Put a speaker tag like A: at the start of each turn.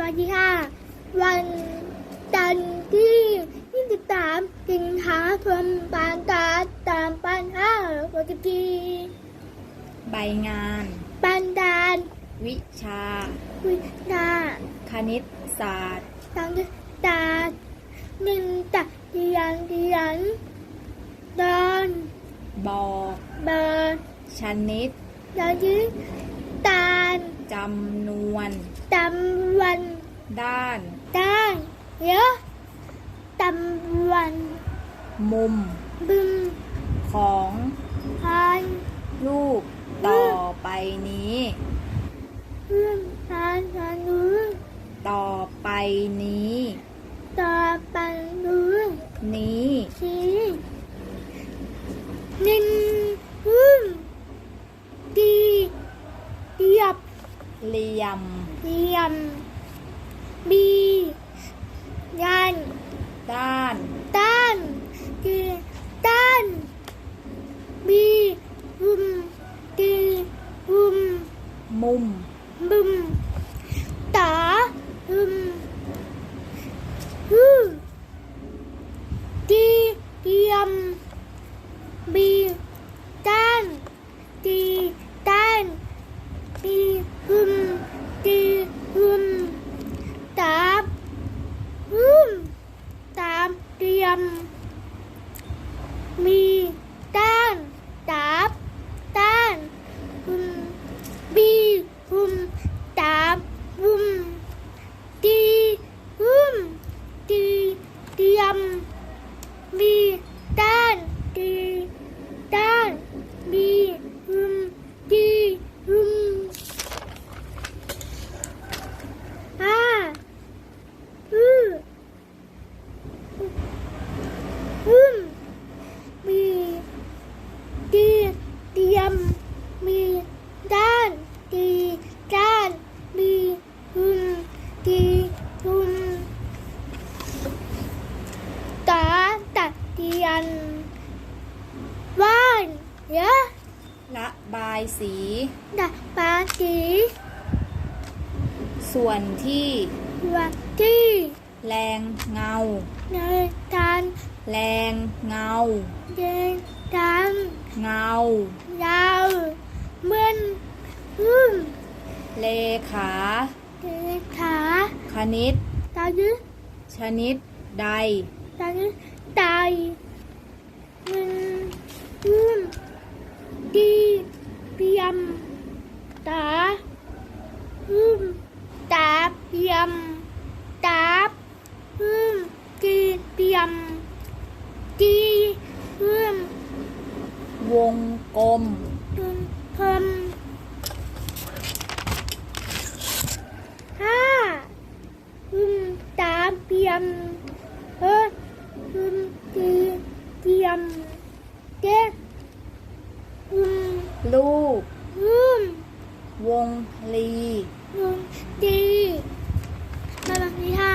A: วัสดีค่ะ วันจันทร์ที่ 23 สิงหาคมปานตาตามปันห้าปกติ
B: ใบงาน
A: ปันดาน
B: วิชา
A: วิชา
B: คณิตศาสตร์
A: สังกตาหนึ่งตักเรียนเรียนดอน
B: บอก
A: เบอร์
B: ชนิด
A: ดอยืดตาล
B: จำนวน
A: ตำวัน
B: ด้าน
A: ด้านเยอะตำวัน
B: มุม
A: บึม
B: ของ
A: พัน
B: รูปต่อไปนี้
A: เพื่อนทานทานนู้น
B: ต่อไปนี้
A: ต่อไปนู้น
B: นี้
A: ชี้หนึ่งหุ้มดีเรียบ
B: เหลี่ ยม
A: เรียม บียัน
B: ด้าน
A: ต้านดีต้านบีหุ้มดีหุ้ม
B: มุม
A: บึมตาบึมฮึดีเดียมบีด้านดีด้านบีฮึมดีฮึมตาฮึมตาม เดียม มีด้านตาบด้านฮึมบีฮึมตาบฮึมดีฮึมดีเดียม มีด้านดีด้านมีฮึมดีฮึมห้าฮึฮึมมีดีเดียม มีด้านดีด้านมีฮึมดีฮึม ตาตัดเทียนว่านเยอะ
B: ระบาย สี
A: ดักปาสี
B: ส่วนที่
A: วันที่
B: แรงเงา
A: ในทาน
B: แรงเงา
A: เดินทาง
B: เงา
A: ยาวเหมือนหุ่ม
B: เลขา
A: เดินขา
B: คณิต
A: ตายึด
B: ชนิดใด
A: ตายึดตายมันหุ่มดีเปีย มตาหุ่มตาเปียมตาหุ่มดีเปียมดีหุ่ม
B: วงกลม
A: ดุนพมห้าหุ่มตาเปียมเฮ้หุ่มดีเปียมเจ็ดหุ่ม
B: ลูก
A: หุ่ม
B: วงลี
A: หุ่มดีมาบังที่ห้า